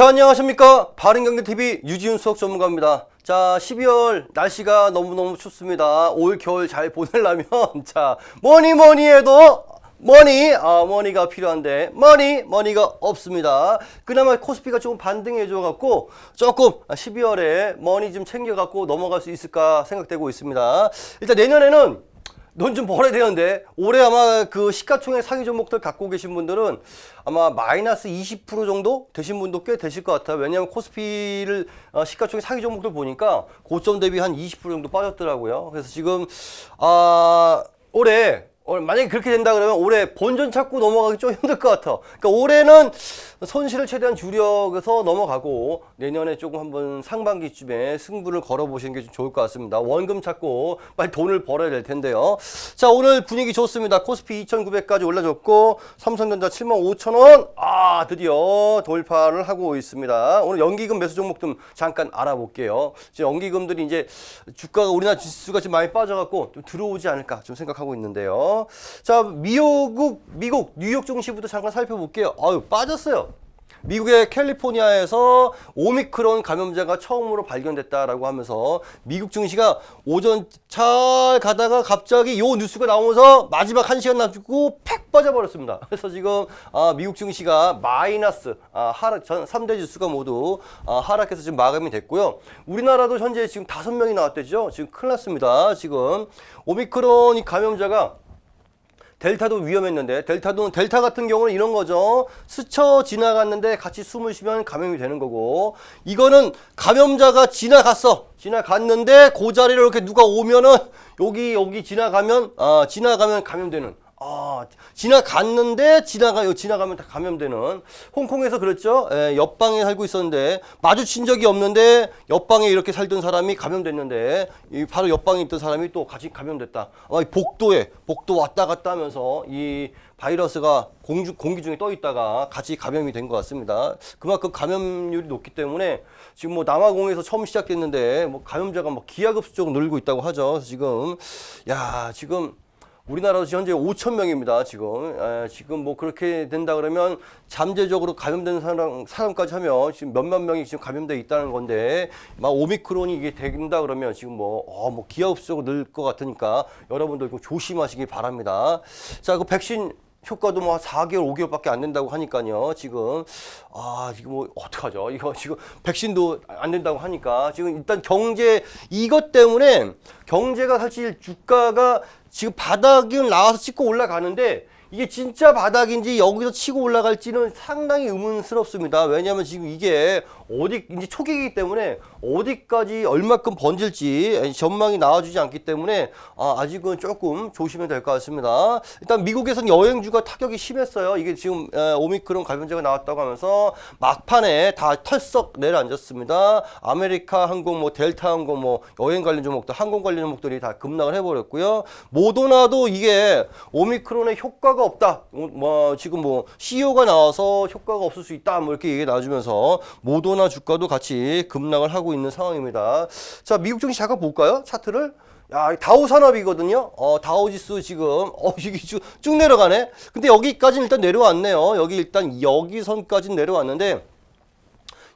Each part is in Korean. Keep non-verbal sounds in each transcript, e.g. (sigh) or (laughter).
자, 안녕하십니까. 바른경제TV 유지훈 수석 전문가입니다. 자, 12월 날씨가 너무너무 춥습니다. 올 겨울 잘 보내려면, (laughs) 자, 뭐니 뭐니 해도 머니, 아, 머니가 필요한데, 머니, 머니가 없습니다. 그나마 코스피가 조금 반등해 줘 갖고, 조금 12월에 머니 좀 챙겨 갖고 넘어갈 수 있을까 생각되고 있습니다. 일단 내년에는 돈좀 벌어야 되는데 올해 아마 그 시가총액 상위 종목들 갖고 계신 분들은 아마 마이너스 20% 정도 되신 분도 꽤 되실 것 같아요. 왜냐하면 코스피를 어, 시가총액 상위 종목들 보니까 고점 대비 한 20% 정도 빠졌더라고요. 그래서 지금 아 올해 어, 만약에 그렇게 된다 그러면 올해 본전 찾고 넘어가기 좀 힘들 것 같아. 그러니까 올해는 손실을 최대한 줄여서 넘어가고 내년에 조금 한번 상반기쯤에 승부를 걸어보시는 게 좀 좋을 것 같습니다. 원금 찾고 빨리 돈을 벌어야 될 텐데요. 자 오늘 분위기 좋습니다. 코스피 2,900까지 올라줬고 삼성전자 75,000원 아 드디어 돌파를 하고 있습니다. 오늘 연기금 매수 종목 좀 잠깐 알아볼게요. 지금 연기금들이 이제 주가가 우리나라 지수가 좀 많이 빠져갖고 좀 들어오지 않을까 좀 생각하고 있는데요. 자 미국 미국 뉴욕 증시부터 잠깐 살펴볼게요. 아유 빠졌어요. 미국의 캘리포니아에서 오미크론 감염자가 처음으로 발견됐다라고 하면서 미국 증시가 오전 잘 가다가 갑자기 요 뉴스가 나오면서 마지막 한 시간 남고 팩 빠져버렸습니다. 그래서 지금 아, 미국 증시가 마이너스 아, 하락 전 3대 지수가 모두 아, 하락해서 지금 마감이 됐고요. 우리나라도 현재 지금 다섯 명이 나왔대죠. 지금 큰일 났습니다. 지금 오미크론 이 감염자가 델타도 위험했는데 델타도 델타 같은 경우는 이런 거죠. 스쳐 지나갔는데 같이 숨을 쉬면 감염이 되는 거고 이거는 감염자가 지나갔어. 지나갔는데 그 자리로 이렇게 누가 오면은 여기 여기 지나가면 아 지나가면 감염되는 아, 지나갔는데 지나가 지나가면 다 감염되는 홍콩에서 그랬죠. 예, 옆방에 살고 있었는데 마주친 적이 없는데 옆방에 이렇게 살던 사람이 감염됐는데 이 바로 옆방에 있던 사람이 또 같이 감염됐다. 아, 이 복도에 복도 왔다 갔다 하면서 이 바이러스가 공주, 공기 중에 떠 있다가 같이 감염이 된 것 같습니다. 그만큼 감염률이 높기 때문에 지금 뭐 남아공에서 처음 시작됐는데 뭐 감염자가 뭐 기하급수적으로 늘고 있다고 하죠. 지금 야 지금 우리나라도 현재 5천 명입니다. 지금 에, 지금 뭐 그렇게 된다 그러면 잠재적으로 감염된 사람 사람까지 하면 지금 몇만 명이 지금 감염돼 있다는 건데 막 오미크론이 이게 된다 그러면 지금 뭐어뭐 기하급수적으로 늘 것 같으니까 여러분들 좀 조심하시기 바랍니다. 자, 그 백신 효과도 뭐 4개월, 5개월밖에 안 된다고 하니까요. 지금 아 지금 뭐 어떡하죠? 이거 지금 백신도 안 된다고 하니까 지금 일단 경제 이것 때문에 경제가 사실 주가가 지금 바닥은 나와서 찍고 올라가는데 이게 진짜 바닥인지 여기서 치고 올라갈지는 상당히 의문스럽습니다. 왜냐하면 지금 이게 어디 이제 초기이기 때문에 어디까지 얼마큼 번질지 전망이 나와주지 않기 때문에 아, 아직은 조금 조심해야 될 것 같습니다. 일단 미국에서는 여행주가 타격이 심했어요. 이게 지금 에, 오미크론 감염자가 나왔다고 하면서 막판에 다 털썩 내려앉았습니다. 아메리카 항공, 뭐 델타 항공, 뭐 여행 관련 종목들, 항공 관련 종목들이 다 급락을 해버렸고요. 모더나도 이게 오미크론의 효과가 없다. 뭐 지금 뭐 CEO가 나와서 효과가 없을 수 있다. 뭐 이렇게 얘기 나와주면서 모더나 주가도 같이 급락을 하고 있는 상황입니다. 자, 미국 증시 잠깐 볼까요? 차트를. 야, 다우 산업이거든요. 어, 다우 지수 지금, 어, 이게 쭉, 쭉 내려가네. 근데 여기까지는 일단 내려왔네요. 여기 일단 여기 선까지는 내려왔는데,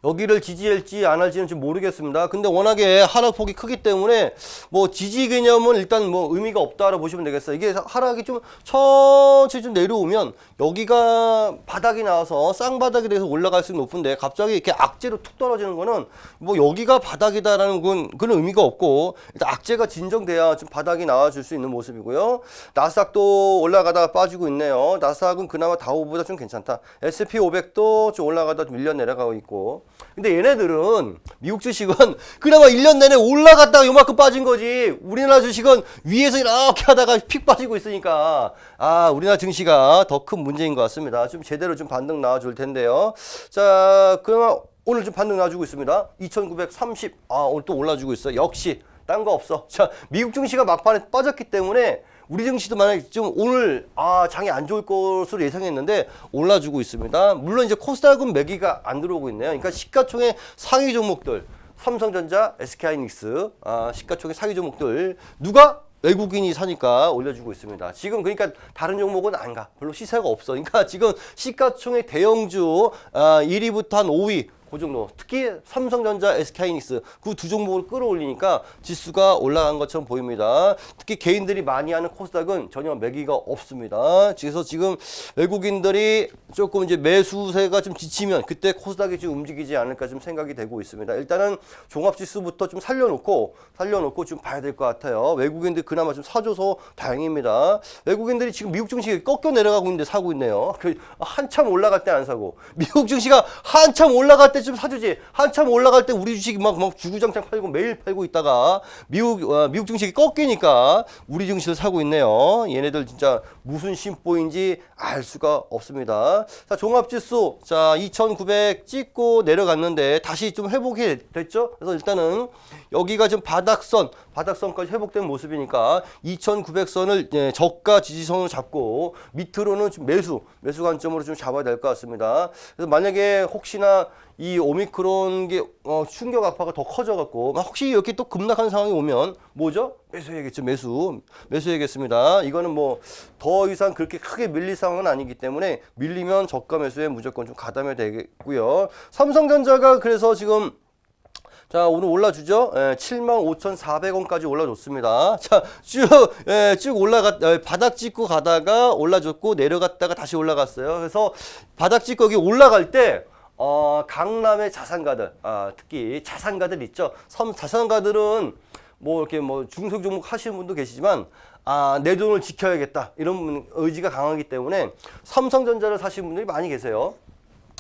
여기를 지지할지 안 할지는 좀 모르겠습니다. 근데 워낙에 하락폭이 크기 때문에 뭐 지지 개념은 일단 뭐 의미가 없다라고 보시면 되겠어요. 이게 하락이 좀 천천히 좀 내려오면 여기가 바닥이 나와서 쌍바닥이 돼서 올라갈 수 높은데 갑자기 이렇게 악재로 툭 떨어지는 거는 뭐 여기가 바닥이다라는 건 그런 의미가 없고 일단 악재가 진정돼야 좀 바닥이 나와줄 수 있는 모습이고요. 나스닥도 올라가다가 빠지고 있네요. 나스닥은 그나마 다우보다 좀 괜찮다. S&P 500도 좀 올라가다 좀 밀려 내려가고 있고. 근데 얘네들은 미국 주식은 (laughs) 그나마 1년 내내 올라갔다가 요만큼 빠진 거지. 우리나라 주식은 위에서 이렇게 하다가 픽 빠지고 있으니까 아, 우리나라 증시가 더 큰 문제인 것 같습니다. 좀 제대로 좀 반등 나와 줄 텐데요. 자, 그러면 오늘 좀 반등 나와주고 있습니다. 2930. 아, 오늘 또 올라주고 있어. 역시 딴 거 없어. 자, 미국 증시가 막판에 빠졌기 때문에 우리 증시도 만약에 좀 오늘 아 장이 안 좋을 것으로 예상했는데 올라주고 있습니다. 물론 이제 코스닥은 매기가 안 들어오고 있네요. 그러니까 시가총액 상위 종목들 삼성전자, SK하이닉스 아, 시가총액 상위 종목들 누가 외국인이 사니까 올려주고 있습니다. 지금 그러니까 다른 종목은 안 가. 별로 시세가 없어. 그러니까 지금 시가총액 대형주 아, 1위부터 한 5위 그 정도. 특히 삼성전자, SK이닉스 그 두 종목을 끌어올리니까 지수가 올라간 것처럼 보입니다. 특히 개인들이 많이 하는 코스닥은 전혀 매기가 없습니다. 그래서 지금 외국인들이 조금 이제 매수세가 좀 지치면 그때 코스닥이 좀 움직이지 않을까 좀 생각이 되고 있습니다. 일단은 종합지수부터 좀 살려놓고 살려놓고 좀 봐야 될 것 같아요. 외국인들 그나마 좀 사줘서 다행입니다. 외국인들이 지금 미국 증시가 꺾여 내려가고 있는데 사고 있네요. 그 한참 올라갈 때 안 사고 미국 증시가 한참 올라갈 때좀 사주지. 한참 올라갈 때 우리 주식 막, 막 주구장창 팔고 매일 팔고 있다가 미국 어, 미국 증시가 꺾이니까 우리 증시를 사고 있네요. 얘네들 진짜 무슨 심보인지 알 수가 없습니다. 자 종합지수 자 2,900 찍고 내려갔는데 다시 좀 회복이 됐죠. 그래서 일단은 여기가 좀 바닥선 바닥선까지 회복된 모습이니까 2,900선을 예, 저가 지지선으로 잡고 밑으로는 좀 매수 매수 관점으로 좀 잡아야 될 것 같습니다. 그래서 만약에 혹시나 이 오미크론 게 어, 충격 악화가 더 커져갖고 막 혹시 이렇게 또 급락하는 상황이 오면 뭐죠? 매수해야겠죠 매수 매수해야겠습니다. 이거는 뭐 더 이상 그렇게 크게 밀릴 상황은 아니기 때문에 밀리면 저가 매수에 무조건 좀 가담해야 되겠고요. 삼성전자가 그래서 지금 자, 오늘 올라주죠? 예, 75,400원까지 올라줬습니다. 자, 쭉, 예, 쭉 올라갔, 예, 바닥 찍고 가다가 올라줬고 내려갔다가 다시 올라갔어요. 그래서 바닥 찍고 여기 올라갈 때, 어, 강남의 자산가들, 아, 특히 자산가들 있죠? 섬, 자산가들은 뭐 이렇게 뭐 중소 종목 하시는 분도 계시지만, 아, 내 돈을 지켜야겠다. 이런 의지가 강하기 때문에 삼성전자를 사시는 분들이 많이 계세요.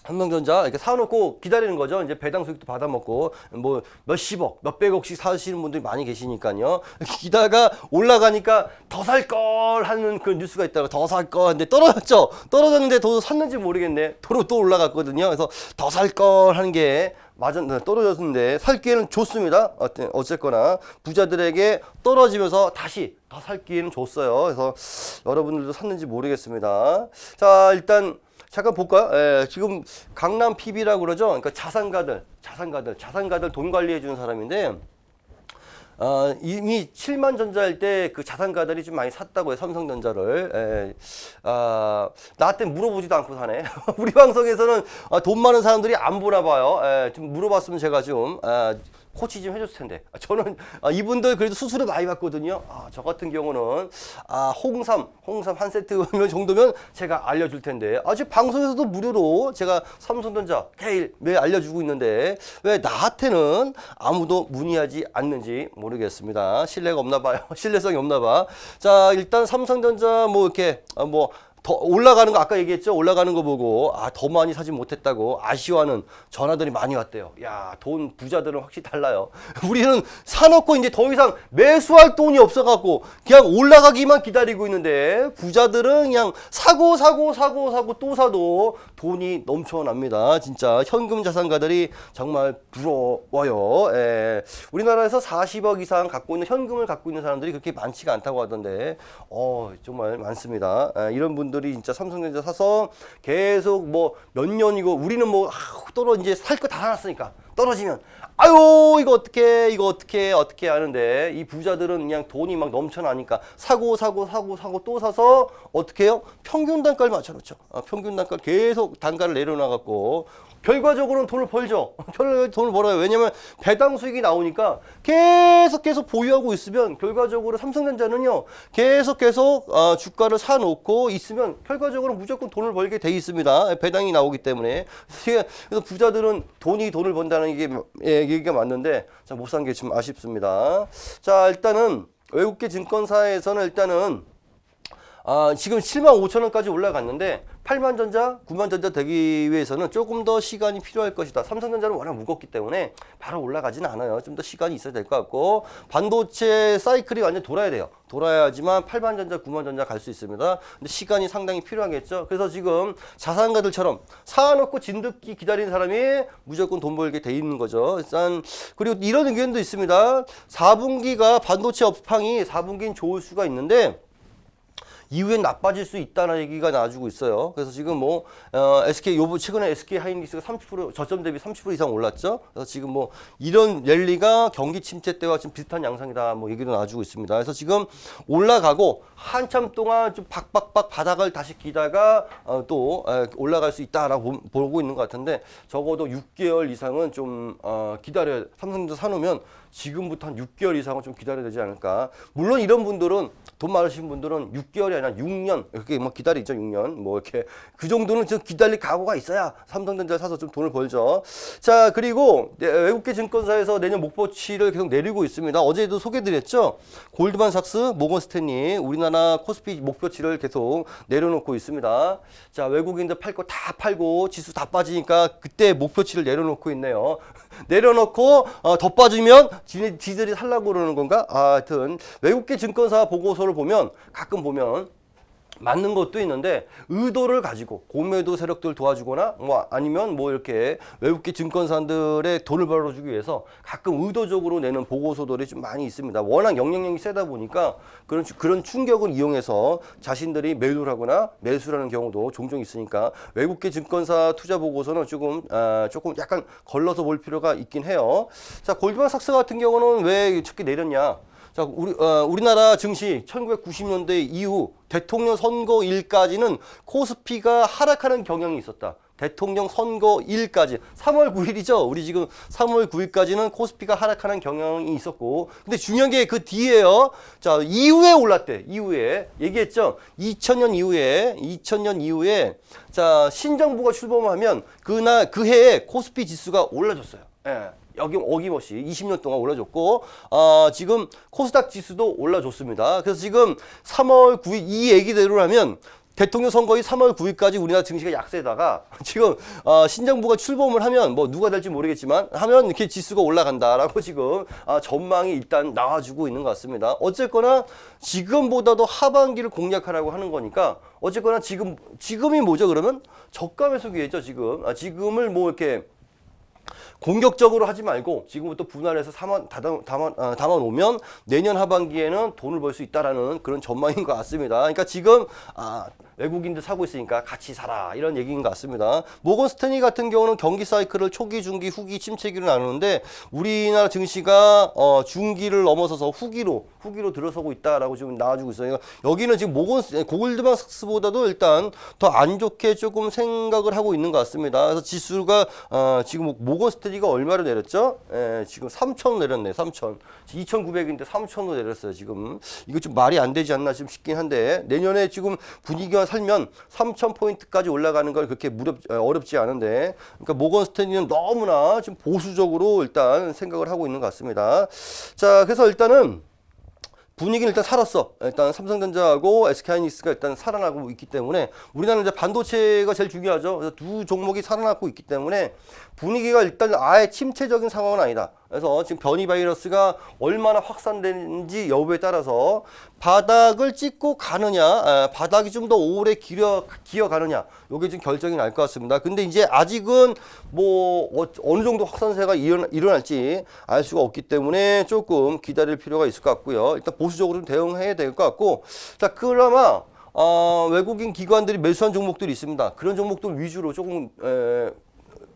삼성전자 이렇게 사놓고 기다리는 거죠. 이제 배당 수익도 받아 먹고 뭐 몇십억, 몇백억씩 사시는 분들이 많이 계시니까요. (laughs) 기다가 올라가니까 더 살 걸 하는 그 뉴스가 있다가 더 살걸 했는데 떨어졌죠. 떨어졌는데 더 샀는지 모르겠네. 도로 또 올라갔거든요. 그래서 더 살 걸 하는 게 맞아 떨어졌는데 살 기회는 좋습니다. 어쨌거나 부자들에게 떨어지면서 다시 더 살 기회는 줬어요. 그래서 여러분들도 샀는지 모르겠습니다. 자 일단 잠깐 볼까요? 예, 지금 강남 PB라고 그러죠. 그러니까 자산가들, 자산가들, 자산가들 돈 관리해 주는 사람인데 어, 이미 7만 전자일 때 그 자산가들이 좀 많이 샀다고 해요. 삼성전자를. 예. 아, 나한테 물어보지도 않고 사네. (laughs) 우리 방송에서는 아, 돈 많은 사람들이 안 보나 봐요. 예, 좀 물어봤으면 제가 좀 아, 코치 좀 해줬을 텐데. 아, 저는 아, 이분들 그래도 수수료 많이 받거든요. 아, 저 같은 경우는 아, 홍삼, 홍삼 한 세트 (laughs) 정도면 제가 알려줄 텐데. 아직 방송에서도 무료로 제가 삼성전자, 케일 매일 알려주고 있는데 왜 나한테는 아무도 문의하지 않는지 모르겠습니다. 신뢰가 없나 봐요. (laughs) 신뢰성이 없나 봐. 자, 일단 삼성전자 뭐 이렇게 아, 뭐 더 올라가는 거 아까 얘기했죠? 올라가는 거 보고 아 더 많이 사지 못했다고 아쉬워하는 전화들이 많이 왔대요. 야 돈 부자들은 확실히 달라요. (laughs) 우리는 사놓고 이제 더 이상 매수할 돈이 없어갖고 그냥 올라가기만 기다리고 있는데 부자들은 그냥 사고 사고 사고 사고 또 사도 돈이 넘쳐납니다. 진짜 현금 자산가들이 정말 부러워요. 예. 우리나라에서 40억 이상 갖고 있는 현금을 갖고 있는 사람들이 그렇게 많지가 않다고 하던데 어 정말 많습니다. 예, 이런 분들 이 진짜 삼성전자 사서 계속 뭐 몇 년이고 우리는 뭐 아, 떨어 이제 살 거다 사놨으니까 떨어지면 아유 이거 어떻게 이거 어떻게 어떻게 하는데 이 부자들은 그냥 돈이 막 넘쳐나니까 사고 사고 사고 사고 또 사서 어떻게 해요? 평균 단가를 맞춰놓죠. 아, 평균 단가 계속 단가를 내려놔갖고 결과적으로는 돈을 벌죠. (laughs) 결 돈을 벌어요. 왜냐면 배당 수익이 나오니까 계속 계속 보유하고 있으면 결과적으로 삼성전자는요 계속 계속 어, 주가를 사놓고 있으면 결과적으로 무조건 돈을 벌게 돼 있습니다. 배당이 나오기 때문에 그래서 부자들은 돈이 돈을 번다는 이게 예, 얘기가 맞는데 못산 게 좀 아쉽습니다. 자 일단은 외국계 증권사에서는 일단은 아, 지금 7만 5천 원까지 올라갔는데 8만 전자, 9만 전자 되기 위해서는 조금 더 시간이 필요할 것이다. 삼성전자는 워낙 무겁기 때문에 바로 올라가지는 않아요. 좀 더 시간이 있어야 될 것 같고 반도체 사이클이 완전 돌아야 돼요. 돌아야지만 8만 전자, 9만 전자 갈 수 있습니다. 근데 시간이 상당히 필요하겠죠. 그래서 지금 자산가들처럼 사놓고 진득기 기다리는 사람이 무조건 돈 벌게 돼 있는 거죠. 일단 그리고 이런 의견도 있습니다. 4분기가 반도체 업황이 4분기는 좋을 수가 있는데 이후엔 나빠질 수 있다는 얘기가 나와주고 있어요. 그래서 지금 뭐 어, SK 요번 최근에 SK 하이닉스가 30% 저점 대비 30% 이상 올랐죠. 그래서 지금 뭐 이런 랠리가 경기 침체 때와 좀 비슷한 양상이다. 뭐 얘기도 나와주고 있습니다. 그래서 지금 올라가고 한참 동안 좀 박박박 바닥을 다시 기다가 어, 또 에, 올라갈 수 있다라고 보- 보고 있는 것 같은데 적어도 6개월 이상은 좀 어, 기다려 삼성전자 사놓으면 지금부터 한 6개월 이상은 좀 기다려야 되지 않을까. 물론 이런 분들은 돈 많으신 분들은 6개월이 아니라 6년 이렇게 뭐 기다리죠 6년 뭐 이렇게 그 정도는 좀 기다릴 각오가 있어야 삼성전자 사서 좀 돈을 벌죠. 자 그리고 네, 외국계 증권사에서 내년 목표치를 계속 내리고 있습니다. 어제도 소개드렸죠. 골드만삭스, 모건스탠리 우리나라 코스피 목표치를 계속 내려놓고 있습니다. 자 외국인들 팔 거 다 팔고 지수 다 빠지니까 그때 목표치를 내려놓고 있네요. (laughs) 내려놓고 어, 더 빠지면 지들이 살라고 그러는 건가? 아, 하여튼 외국계 증권사 보고서를 보면 가끔 보면 맞는 것도 있는데 의도를 가지고 공매도 세력들 도와주거나 뭐 아니면 뭐 이렇게 외국계 증권사들의 돈을 벌어주기 위해서 가끔 의도적으로 내는 보고서들이 좀 많이 있습니다. 워낙 영향력이 세다 보니까 그런 추- 그런 충격을 이용해서 자신들이 매도를 하거나 매수라는 경우도 종종 있으니까 외국계 증권사 투자 보고서는 조금 아, 조금 약간 걸러서 볼 필요가 있긴 해요. 자 골드만삭스 같은 경우는 왜 특히 내렸냐? 자, 우리, 어, 우리나라 증시 1990년대 이후 대통령 선거일까지는 코스피가 하락하는 경향이 있었다. 대통령 선거일까지 3월 9일이죠. 우리 지금 3월 9일까지는 코스피가 하락하는 경향이 있었고, 근데 중요한 게 그 뒤에요. 자 이후에 올랐대. 이후에 얘기했죠. 2000년 이후에 2000년 이후에 자 신정부가 출범하면 그날 그 해에 코스피 지수가 올라졌어요. 예. 여기 어김없이 20년 동안 올라줬고 아, 지금 코스닥 지수도 올라줬습니다. 그래서 지금 3월 9일 이 얘기대로라면 대통령 선거이 3월 9일까지 우리나라 증시가 약세다가 지금 어, 신정부가 출범을 하면 뭐 누가 될지 모르겠지만 하면 이렇게 지수가 올라간다라고 지금 아, 전망이 일단 나와주고 있는 것 같습니다. 어쨌거나 지금보다도 하반기를 공략하라고 하는 거니까 어쨌거나 지금 지금이 뭐죠 그러면 저가 매수 기회죠 지금 아, 지금을 뭐 이렇게 공격적으로 하지 말고 지금부터 분할해서 담아, 담아, 아, 담아 놓으면 내년 하반기에는 돈을 벌 수 있다라는 그런 전망인 것 같습니다. 그러니까 지금 아, 외국인들 사고 있으니까 같이 사라 이런 얘기인 것 같습니다. 모건 스탠리 같은 경우는 경기 사이클을 초기, 중기, 후기, 침체기로 나누는데 우리나라 증시가 어, 중기를 넘어서서 후기로 후기로 들어서고 있다라고 지금 나와주고 있어요. 여기는 지금 모건 스- 고글드만 삭스보다도 일단 더 안 좋게 조금 생각을 하고 있는 것 같습니다. 그래서 지수가 어, 지금 모건 스탠리가 얼마로 내렸죠? 예, 지금 3천 내렸네. 3천. 2,900인데 3천으로 내렸어요. 지금 이거 좀 말이 안 되지 않나 좀 싶긴 한데 내년에 지금 분위기가 살면 3천 포인트까지 올라가는 걸 그렇게 무렵 어, 어렵지 않은데 그러니까 모건 스탠리는 너무나 좀 보수적으로 일단 생각을 하고 있는 것 같습니다. 자, 그래서 일단은 분위기는 일단 살았어. 일단 삼성전자하고 SK하이닉스가 일단 살아나고 있기 때문에 우리나라는 이제 반도체가 제일 중요하죠. 그래서 두 종목이 살아나고 있기 때문에 분위기가 일단 아예 침체적인 상황은 아니다. 그래서 지금 변이 바이러스가 얼마나 확산되는지 여부에 따라서 바닥을 찍고 가느냐, 아, 바닥이 좀 더 오래 기어, 기어가느냐, 요게 지금 결정이 날 것 같습니다. 근데 이제 아직은 뭐 어, 어느 정도 확산세가 일어나, 일어날 지 알 수가 없기 때문에 조금 기다릴 필요가 있을 것 같고요. 일단 보수적으로 좀 대응해야 될 것 같고, 자, 그나마 어, 외국인 기관들이 매수한 종목들이 있습니다. 그런 종목들 위주로 조금 에,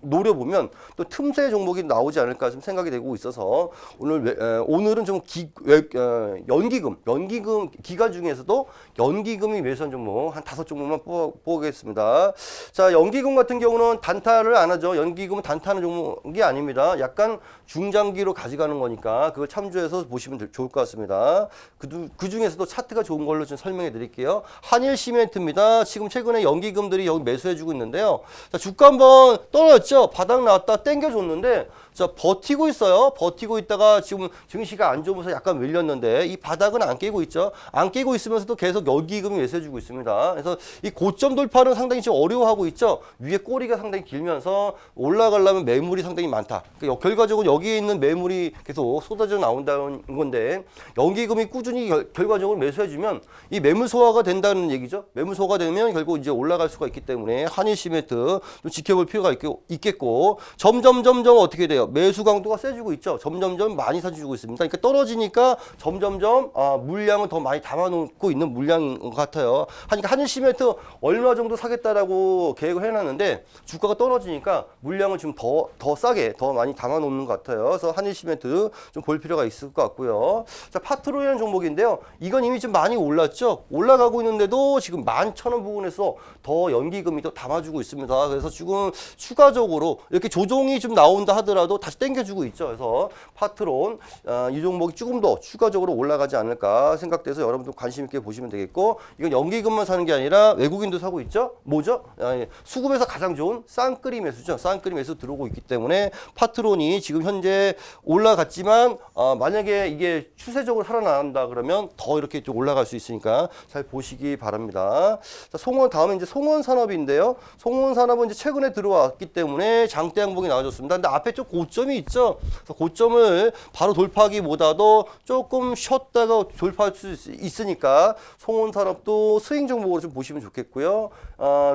노려보면 또 틈새 종목이 나오지 않을까 좀 생각이 되고 있어서 오늘 외- 에, 오늘은 좀 기, 외, 어, 연기금 연기금 기간 중에서도 연기금이 매수한 종목 한 다섯 종목만 뽑아, 뽑겠습니다. 자 연기금 같은 경우는 단타를 안 하죠. 연기금은 단타하는 종목이 아닙니다. 약간 중장기로 가져가는 거니까 그걸 참조해서 보시면 될- 좋을 것 같습니다. 그, 그 중에서도 차트가 좋은 걸로 좀 설명해 드릴게요. 한일 시멘트입니다. 지금 최근에 연기금들이 여기 매수해 주고 있는데요. 자, 주가 한번 떨어졌죠? 바닥 나왔다 땡겨줬는데 자, 버티고 있어요. 버티고 있다가 지금 증시가 안 좋으면서 약간 밀렸는데 이 바닥은 안 깨고 있죠. 안 깨고 있으면서도 계속 연기금이 매수해주고 있습니다. 그래서 이 고점 돌파는 상당히 지금 어려워하고 있죠. 위에 꼬리가 상당히 길면서 올라가려면 매물이 상당히 많다. 그러니까 결과적으로 여기에 있는 매물이 계속 쏟아져 나온다는 건데 연기금이 꾸준히 결, 결과적으로 매수해주면 이 매물 소화가 된다는 얘기죠. 매물 소화가 되면 결국 이제 올라갈 수가 있기 때문에 한일 시멘트 좀 지켜볼 필요가 있, 있겠고 점점 점점 어떻게 돼요? 매수 강도가 세지고 있죠. 점점점 많이 사주고 있습니다. 그러니까 떨어지니까 점점점 아, 물량을 더 많이 담아놓고 있는 물량인 것 같아요. 하니까 한일 시멘트 얼마 정도 사겠다라고 계획을 해놨는데 주가가 떨어지니까 물량을 좀더더 싸게 더 많이 담아놓는 것 같아요. 그래서 한일 시멘트 좀 볼 필요가 있을 것 같고요. 자 파트로이라는 종목인데요. 이건 이미 좀 많이 올랐죠. 올라가고 있는데도 지금 만 천 원 부근에서 더 연기금이 더 담아주고 있습니다. 그래서 지금 추가적으로 이렇게 조정이 좀 나온다 하더라도 다시 땡겨주고 있죠. 그래서 파트론 어, 이 종목이 조금 더 추가적으로 올라가지 않을까 생각돼서 여러분들 관심 있게 보시면 되겠고 이건 연기금만 사는 게 아니라 외국인도 사고 있죠. 뭐죠? 아니, 수급에서 가장 좋은 쌍끌이 매수죠. 쌍끌이 매수 들어오고 있기 때문에 파트론이 지금 현재 올라갔지만 어, 만약에 이게 추세적으로 살아난다 그러면 더 이렇게 좀 올라갈 수 있으니까 잘 보시기 바랍니다. 자, 송원 다음에 이제 송원 산업인데요. 송원 산업은 이제 최근에 들어왔기 때문에 장대 양봉이 나와줬습니다. 근데 앞에 좀 고 점이 있죠. 그래서 고점을 바로 돌파하기보다도 조금 쉬었다가 돌파할 수 있- 있으니까 송원 산업도 스윙 종목으로 좀 보시면 좋겠고요. 아,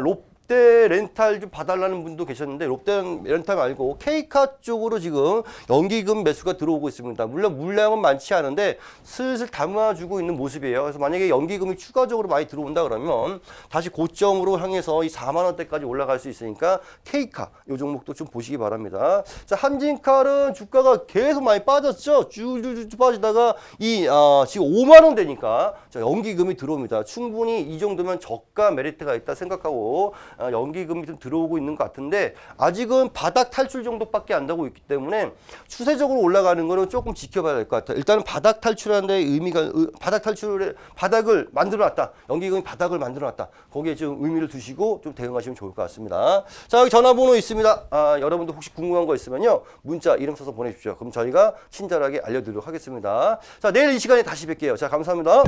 롯데 렌탈 좀 봐달라는 분도 계셨는데 롯데 렌탈 말고 K카 쪽으로 지금 연기금 매수가 들어오고 있습니다. 물론 물량은 많지 않은데 슬슬 담아주고 있는 모습이에요. 그래서 만약에 연기금이 추가적으로 많이 들어온다 그러면 다시 고점으로 향해서 이 4만 원대까지 올라갈 수 있으니까 K카 이 종목도 좀 보시기 바랍니다. 자 한진칼은 주가가 계속 많이 빠졌죠. 쭉쭉쭉 빠지다가 이 아, 지금 5만 원 되니까 자, 연기금이 들어옵니다. 충분히 이 정도면 저가 메리트가 있다 생각하고 아, 연기금이 좀 들어오고 있는 것 같은데 아직은 바닥 탈출 정도밖에 안 되고 있기 때문에 추세적으로 올라가는 거는 조금 지켜봐야 될 것 같아요. 일단은 바닥 탈출하는 데 의미가 의- 바닥 탈출에 바닥을 만들어 놨다. 연기금이 바닥을 만들어 놨다. 거기에 좀 의미를 두시고 좀 대응하시면 좋을 것 같습니다. 자, 여기 전화번호 있습니다. 아, 여러분들 혹시 궁금한 거 있으면요. 문자 이름 써서 보내주십시오. 그럼 저희가 친절하게 알려드리도록 하겠습니다. 자, 내일 이 시간에 다시 뵐게요. 자, 감사합니다.